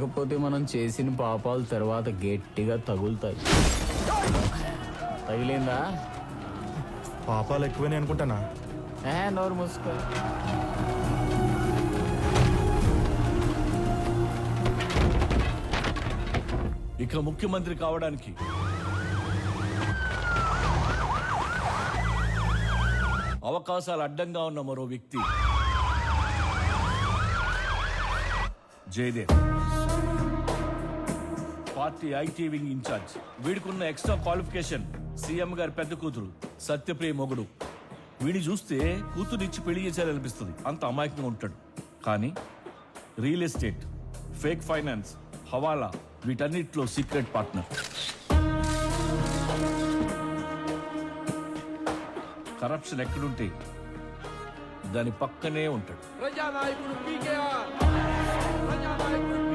కాకపోతే మనం చేసిన పాపాలు తర్వాత గట్టిగా తగులుతాయి. తగిలిందా? పాపాలు ఎక్కువనే అనుకుంటానా? ఏ నోరు మూసుకో. ఇక ముఖ్యమంత్రి కావడానికి. అవకాశాలు అడ్డంగా ఉన్న మరో వ్యక్తి. Jayadev. Party IT wing incharge. వీడికున్న extra qualification. CM గారి పెద్ద కూతురు సత్యప్రియ మొగుడు. వీడిని చూస్తే కూతురిచ్చి పెళ్ళి చేశారనిపిస్తుంది. అంత అమాయకంగా ఉంటాడు. కానీ real estate fake finance hawala వీటన్నిటిలో సీక్రెట్ పార్ట్నర్. కరప్షన్ ఎక్కడుంటే దాని పక్కనే ఉంటాడు. ప్రజానాయకుడు పీకేఆర్.